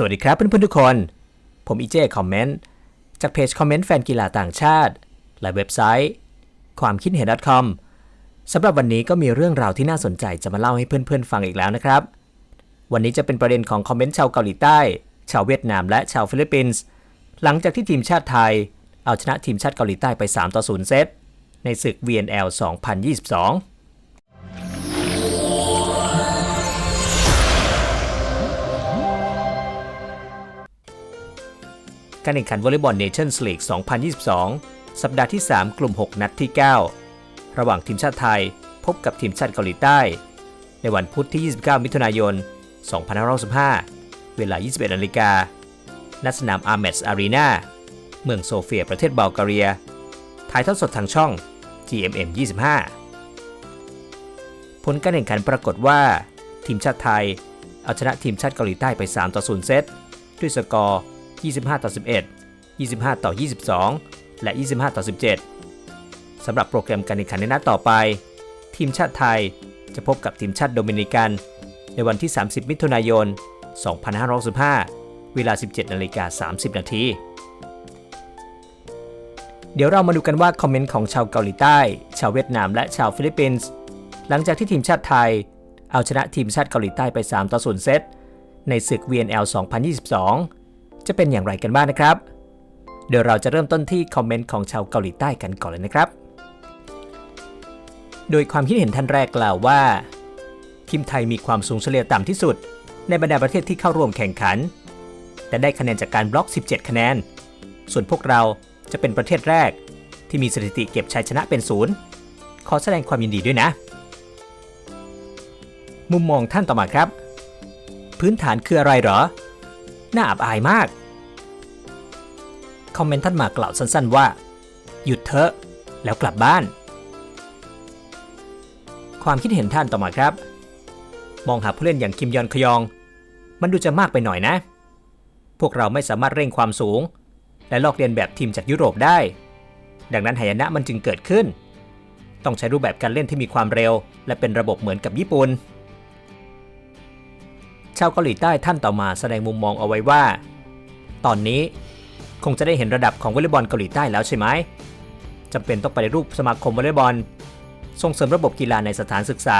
สวัสดีครับเพื่อนๆทุกคน ผมอีเจคอมเมนต์จากเพจคอมเมนต์แฟนกีฬาต่างชาติ และเว็บไซต์ ความคิดเห็น .com สำหรับวันนี้ก็มีเรื่องราวที่น่าสนใจจะมาเล่าให้เพื่อนๆฟังอีกแล้วนะครับ วันนี้จะเป็นประเด็นของคอมเมนต์ชาวเกาหลีใต้ ชาวเวียดนามและชาวฟิลิปปินส์หลังจากที่ทีมชาติไทย เอาชนะทีมชาติเกาหลีใต้ไป 3 ต่อ 0 เซตในศึก VNL 2022 การแข่งขันวอลเลย์บอลเนชั่นส์ลีก 2022 สัปดาห์ที่ 3 กลุ่ม 6 นัดที่ 9 ระหว่างทีมชาติไทยพบกับทีมชาติเกาหลีใต้ ในวันพุธที่ 29 มิถุนายน 2565 เวลา 21นาฬิกาณสนามอาร์เมสอารีนาเมืองโซเฟียประเทศบัลแกเรีย ถ่ายทอดสดทางช่อง GMM 25 ผลการแข่งขันปรากฏว่า ทีมชาติไทย เอาชนะทีมชาติเกาหลีใต้ไป 3 ต่อ 0 เซต ด้วยสกอร์ 25 ต่อ 11 25 ต่อ 22 และ 25 ต่อ 17 สำหรับโปรแกรมการแข่งขันในนัดต่อไป ทีมชาติไทยจะพบกับทีมชาติโดมินิกัน ในวันที่ 30 มิถุนายน 2565 เวลา 17นาฬิกา30 นาที เดี๋ยวเรามาดูกันว่าคอมเมนต์ของชาวเกาหลีใต้ ชาวเวียดนามและชาวฟิลิปปินส์ หลังจากที่ทีมชาติไทย เอาชนะทีมชาติเกาหลีใต้ไป 3 ต่อ 0 เซตในศึก VNL 2022 จะเป็นอย่างไรกันบ้างนะครับ เดี๋ยวเราจะเริ่มต้นที่คอมเมนต์ของชาวเกาหลีใต้กันก่อนเลยนะครับ โดยความคิดเห็นท่านแรกกล่าวว่า ทีมไทยมีความสูงเฉลี่ยต่ำที่สุด ในบรรดาประเทศที่เข้าร่วมแข่งขัน แต่ได้คะแนนจากการบล็อก 17 คะแนน ส่วนพวกเราจะเป็นประเทศแรก ที่มีสถิติเก็บชัยชนะเป็นศูนย์ขอแสดงความยินดีด้วยนะ มุมมองท่านต่อมาครับ พื้นฐานคืออะไรหรอ น่าอับอายมาก คอมเมนต์ท่านมากล่าวสั้นๆว่า หยุดเถอะ แล้วกลับบ้าน ความคิดเห็นท่านต่อมาครับ มองหาผู้เล่นอย่างคิมยอนคยอง มันดูจะมากไปหน่อยนะ พวกเราไม่สามารถเร่งความสูง และลอกเลียนแบบทีมจากยุโรปได้ ดังนั้นหายนะมันจึงเกิดขึ้น ต้องใช้รูปแบบการเล่นที่มีความเร็ว และเป็นระบบเหมือนกับญี่ปุ่น ชาวเกาหลีใต้ท่านต่อมาแสดงมุมมองเอาไว้ว่า ตอนนี้คงจะได้เห็นระดับของวอลเลย์บอลเกาหลีใต้แล้วใช่ไหมจำเป็นต้องไปในรูปสมาคมวอลเลย์บอล ส่งเสริมระบบกีฬาในสถานศึกษา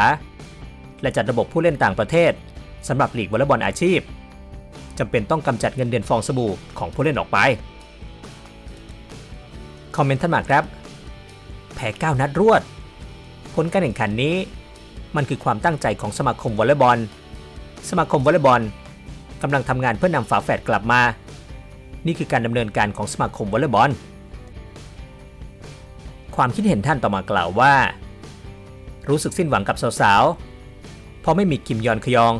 และจัดระบบผู้เล่นต่างประเทศสำหรับลีกวอลเลย์บอลอาชีพจำเป็นต้องกำจัดเงินเดือนฟองสบู่ของผู้เล่นออกไปคอมเมนต์ท่านมาครับ แพ้9นัดรวด ผลการแข่งขันนี้ มันคือความตั้งใจของสมาคมวอลเลย์บอล สมาคมวอลเลย์บอลกำลังทำงานเพื่อนำฝาแฝดกลับมา นี่คือการดำเนินการของสมาคมวอลเลย์บอล ความคิดเห็นท่านต่อมากล่าวว่า รู้สึกสิ้นหวังกับสาวๆ เพราะไม่มีคิมยอนคยอง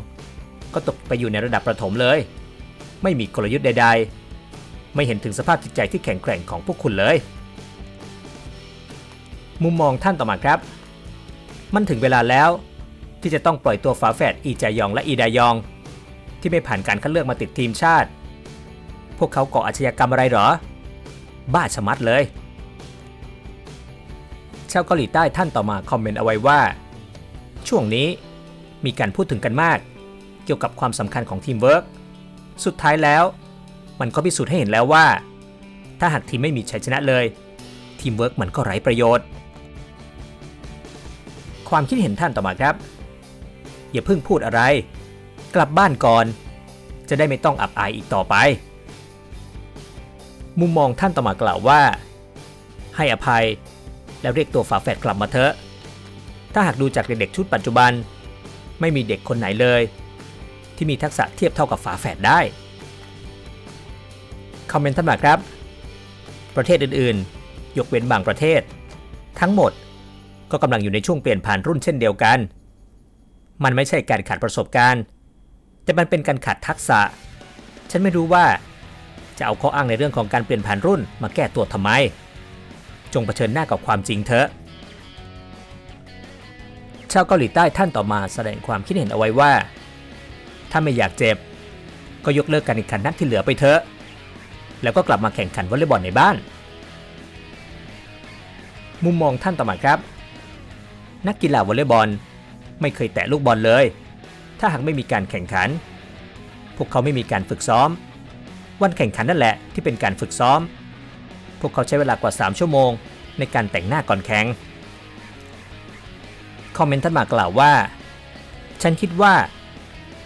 ก็ตกไปอยู่ในระดับประถมเลย ไม่มีกลยุทธ์ใด ๆ ไม่เห็นถึงสภาพจิตใจที่แข็งแกร่งของพวกคุณเลย มุมมองท่านต่อมาครับ มันถึงเวลาแล้ว ที่จะต้องปล่อยตัวฝาแฝดอีจายองและอีดายอง ที่ไม่ผ่านการคัดเลือกมาติดทีมชาติ พวกเขาก่ออาชญากรรมอะไรหรอ บ้าชะมัดเลย ชาวเกาหลีใต้ท่านต่อมาคอมเมนต์เอาไว้ว่า ช่วงนี้มีการพูดถึงกันมาก เกี่ยวกับความสำคัญของทีมเวิร์กสุดท้ายแล้ว มันก็พิสูจน์ให้เห็นแล้วว่า ถ้าหากทีมไม่มีชัยชนะเลย ทีมเวิร์กมันก็ไร้ประโยชน์ ความคิดเห็นท่านต่อมาครับ อย่าเพิ่งพูดอะไร กลับบ้านก่อน จะได้ไม่ต้องอับอายอีกต่อไป มุมมองท่านต่อมากล่าวว่า ให้อภัยแล้วเรียกตัวฝาแฝดกลับมาเถอะ ถ้าหากดูจากเด็กๆชุดปัจจุบัน ไม่มีเด็กคนไหนเลย ที่มีทักษะเทียบเท่ากับฝาแฝดได้ คอมเมนต์ท่านมาครับ ประเทศอื่นๆ ยกเว้นบางประเทศ ทั้งหมดก็กำลังอยู่ในช่วงเปลี่ยนผ่านรุ่นเช่นเดียวกัน มันไม่ใช่การขาดประสบการณ์ แต่มันเป็นการขาดทักษะ ฉันไม่รู้ว่า จะเอาข้ออ้างในเรื่องของการเปลี่ยนผ่านรุ่นมาแก้ตัวทำไม จงเผชิญหน้ากับความจริงเถอะ ชาวเกาหลีใต้ท่านต่อมาแสดงความคิดเห็นเอาไว้ว่า ถ้าไม่อยากเจ็บ ก็ยกเลิกการแข่งขันนัดที่เหลือไปเถอะ แล้วก็กลับมาแข่งขันวอลเลย์บอลในบ้าน มุมมองท่านต่อมาครับ นักกีฬาวอลเลย์บอล ไม่เคยแตะลูกบอลเลย ถ้าหากไม่มีการแข่งขัน พวกเขาไม่มีการฝึกซ้อม วันแข่งขันนั่นแหละที่เป็นการฝึกซ้อม พวกเขาใช้เวลากว่า 3 ชั่วโมง ในการแต่งหน้าก่อนแข่ง คอมเมนต์ท่านมากล่าวว่า ฉันคิดว่า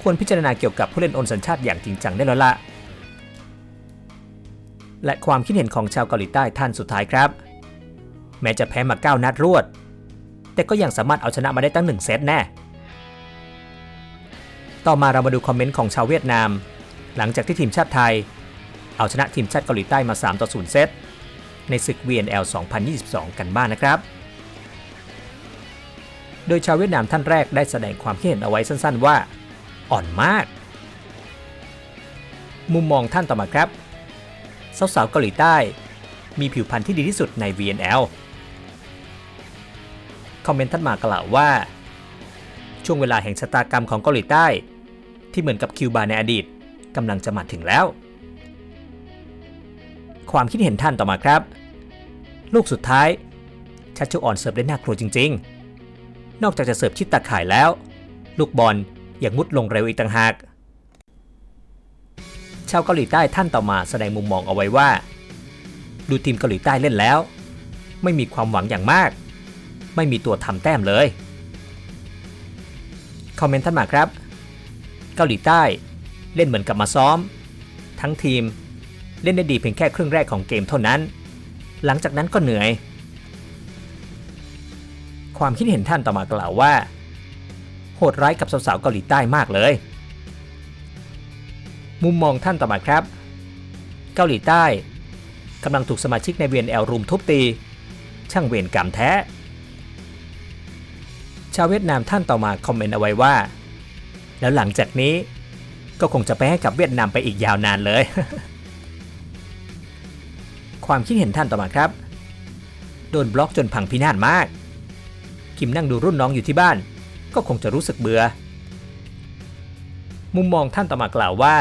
ควรพิจารณาเกี่ยวกับผู้เล่นโอนสัญชาติอย่างจริงจังได้แล้วละ และความคิดเห็นของชาวเกาหลีใต้ท่านสุดท้ายครับ แม้จะแพ้มา 9 นัดรวด แต่ก็ยังสามารถเอาชนะมาได้ตั้ง 1 เซตแน่ ต่อมาเรามาดูคอมเมนต์ของชาวเวียดนาม หลังจากที่ทีมชาติไทย เอาชนะทีมชาติเกาหลีใต้มา 3 ต่อ 0 เซตในศึก VNL 2022 กันบ้างนนะครับ โดยชาวเวียดนามท่านแรกได้แสดงความคิดเห็นเอาไว้สั้นๆว่า อ่อนมาก มุมมองท่านต่อมาครับ สาวๆเกาหลีใต้ มีผิวพรรณที่ดีที่สุดใน VNL คอมเมนต์ท่านมากล่าวว่า ช่วงเวลาแห่งชะตากรรมของเกาหลีใต้ ที่เหมือนกับคิวบาในอดีตกำลังจะมาถึงแล้ว ความคิดเห็นท่านต่อมาครับ ลูกสุดท้ายชัชชูอ่อนเสิร์ฟได้น่ากลัวจริง ๆ นอกจากจะเสิร์ฟชิดตาข่ายแล้ว ลูกบอลยังมุดลงเร็วอีกต่างหาก ชาวเกาหลีใต้ท่านต่อมาแสดงมุมมองเอาไว้ว่า ดูทีมเกาหลีใต้เล่นแล้ว ไม่มีความหวังอย่างมาก ไม่มีตัวทำแต้มเลย คอมเมนต์ท่านมาครับ เกาหลีใต้ เล่นเหมือนกับมาซ้อม ทั้งทีมเล่นได้ดีเพียงแค่ครึ่งแรกของเกมเท่านั้น หลังจากนั้นก็เหนื่อย ความคิดเห็นท่านต่อมากล่าวว่า โหดร้ายกับสาวๆเกาหลีใต้มากเลย มุมมองท่านต่อมาครับ เกาหลีใต้กำลังถูกสมาชิกใน VNL รุมทุบตี ช่างเวรกรรมแท้ ชาวเวียดนามท่านต่อมาคอมเมนต์เอาไว้ว่า แล้วหลังจากนี้ก็คงจะไปให้กับเวียดนามไปอีกยาวนานเลย ความคิดเห็นท่านต่อมาครับ โดนบล็อกจนพังพินาศมาก คิมนั่งดูรุ่นน้องอยู่ที่บ้าน ก็คงจะรู้สึกเบื่อ มุมมองท่านต่อมากล่าวว่า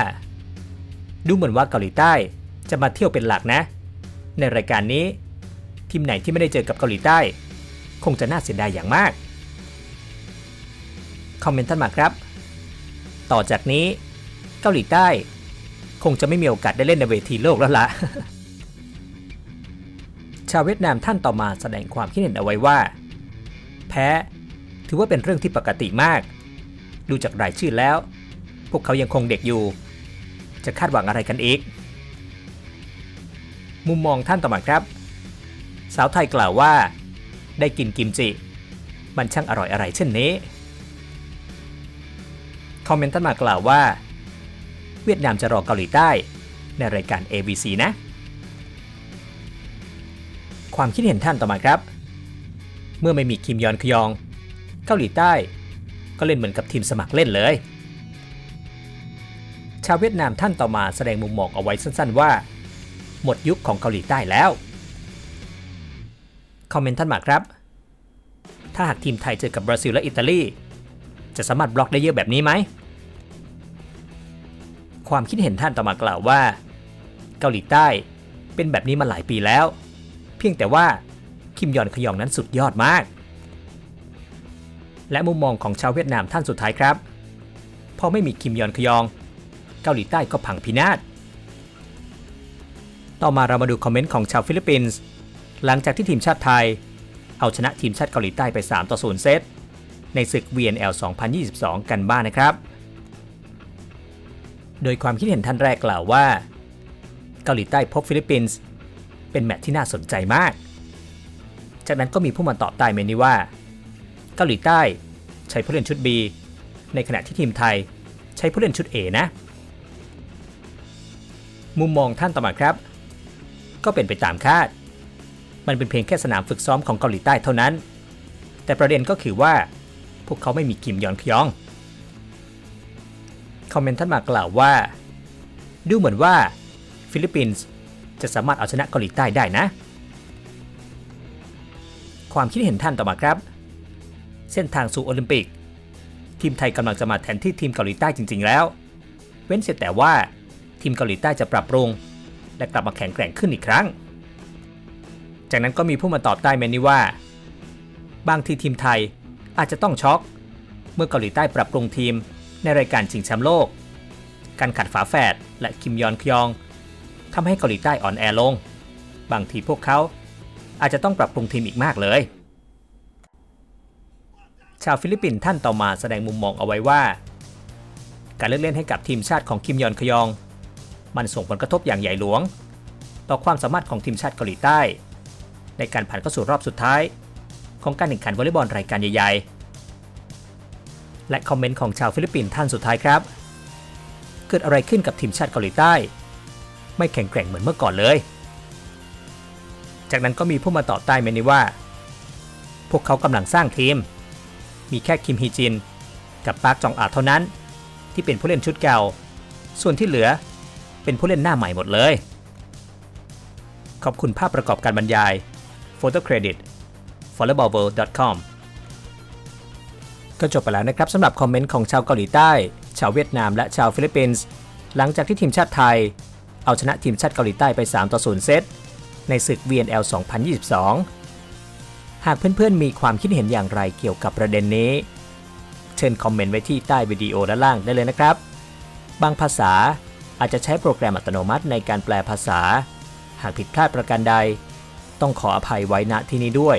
ดูเหมือนว่าเกาหลีใต้จะมาเที่ยวเป็นหลักนะ ในรายการนี้ ทีมไหนที่ไม่ได้เจอกับเกาหลีใต้ คงจะน่าเสียดายอย่างมาก คอมเมนต์ท่านมาครับ ต่อจากนี้เกาหลีใต้ คงจะไม่มีโอกาสได้เล่นในเวทีโลกแล้วละชาวเวียดนามท่านต่อมาแสดงความคิดเห็นเอาไว้ว่า แพ้ถือว่าเป็นเรื่องที่ปกติมาก ดูจากรายชื่อแล้ว พวกเขายังคงเด็กอยู่ จะคาดหวังอะไรกันอีก มุมมองท่านต่อมาครับ สาวไทยกล่าวว่า ได้กินกิมจิ มันช่างอร่อยอะไรเช่นนี้ คอมเมนต์ท่านมากล่าวว่า เวียดนามจะรอเกาหลีใต้ ในรายการ ABC นะ ความคิดเห็นท่านต่อมาครับ เมื่อไม่มีคิมยอนคยอง เกาหลีใต้ ก็เล่นเหมือนกับทีมสมัครเล่นเลย ชาวเวียดนามท่านต่อมาแสดงมุมมองเอาไว้สั้นๆว่า หมดยุคของเกาหลีใต้แล้ว คอมเมนต์ท่านมาครับ ถ้าหากทีมไทยเจอกับบราซิลและอิตาลี จะสามารถบล็อกได้เยอะแบบนี้ไหม ความคิดเห็นท่านต่อมากล่าวว่า เกาหลีใต้เป็นแบบนี้มาหลายปีแล้ว เพียงแต่ว่าคิมยอนขยองนั้นสุดยอดมาก และมุมมองของชาวเวียดนามท่านสุดท้ายครับพอไม่มีคิมยอนขยอง เกาหลีใต้ก็พังพินาศต่อมาเรามาดูคอมเมนต์ของชาวฟิลิปปินส์หลังจากที่ทีมชาติไทย เอาชนะทีมชาติเกาหลีใต้ไป 3 ต่อ 0 เซต ในศึก VNL 2022 กันบ้างนะครับ โดยความคิดเห็นท่านแรกกล่าวว่า เกาหลีใต้พบฟิลิปปินส์เป็นแมตช์ที่น่าสนใจมาก จากนั้นก็มีผู้มาตอบใต้เมนี้ว่า เกาหลีใต้ใช้ผู้เล่นชุด B ในขณะที่ทีมไทยใช้ผู้เล่นชุด A นะ มุมมองท่านต่อมาครับ ก็เป็นไปตามคาด มันเป็นเพียงแค่สนามฝึกซ้อมของเกาหลีใต้เท่านั้น แต่ประเด็นก็คือว่า วกเขาไม่มีคิมยอนคยอง คอมเมนต์ท่านมากล่าวว่า ดูเหมือนว่าฟิลิปปินส์จะสามารถเอาชนะเกาหลีใต้ได้นะ ความคิดเห็นท่านต่อมาครับ เส้นทางสู่โอลิมปิก ทีมไทยกำลังจะมาแทนที่ทีมเกาหลีใต้จริง ๆ แล้ว เว้นเสียแต่ว่าทีมเกาหลีใต้จะปรับปรุง และกลับมาแข็งแกร่งขึ้นอีกครั้ง จากนั้นก็มีผู้มาตอบใต้เมนนี้ว่า บางทีทีมไทย อาจจะต้องช็อก เมื่อเกาหลีใต้ปรับปรุงทีมในรายการชิงแชมป์โลก การขัดฝาแฝดและคิมยอนคยองทำให้เกาหลีใต้อ่อนแอลง บางทีพวกเขาอาจจะต้องปรับปรุงทีมอีกมากเลย ชาวฟิลิปปินส์ท่านต่อมาแสดงมุมมองเอาไว้ว่า การเลือกเล่นให้กับทีมชาติของคิมยอนคยอง มันส่งผลกระทบอย่างใหญ่หลวง ต่อความสามารถของทีมชาติเกาหลีใต้ ในการผ่านเข้าสู่รอบสุดท้าย ของการแข่งขันวอลเลย์บอลรายการใหญ่ๆ และคอมเมนต์ของชาวฟิลิปปินส์ท่านสุดท้ายครับ เกิดอะไรขึ้นกับทีมชาติเกาหลีใต้ ไม่แข็งแกร่งเหมือนเมื่อก่อนเลย จากนั้นก็มีผู้มาต่อใต้เมนนี้ว่า พวกเขากำลังสร้างทีม มีแค่คิมฮีจิน กับปาร์คจองอาเท่านั้น ที่เป็นผู้เล่นชุดเก่า ส่วนที่เหลือเป็นผู้เล่นหน้าใหม่หมดเลย ขอบคุณภาพประกอบการบรรยาย Photo Credit volleyballworld.com ก็จบไปแล้วนะครับสำหรับคอมเมนต์ของชาวเกาหลีใต้ ชาวเวียดนามและชาวฟิลิปปินส์หลังจากที่ทีมชาติไทย เอาชนะทีมชาติเกาหลีใต้ไป 3 ต่อ 0 เซต ในศึก VNL 2022 หากเพื่อนๆ มีความคิดเห็นอย่างไรเกี่ยวกับประเด็นนี้ เชิญคอมเมนต์ไว้ที่ใต้วิดีโอด้านล่างได้เลยนะครับ บางภาษาอาจจะใช้โปรแกรมอัตโนมัติในการแปลภาษา หากผิดพลาดประการใด ต้องขออภัยไว้ณที่นี้ด้วย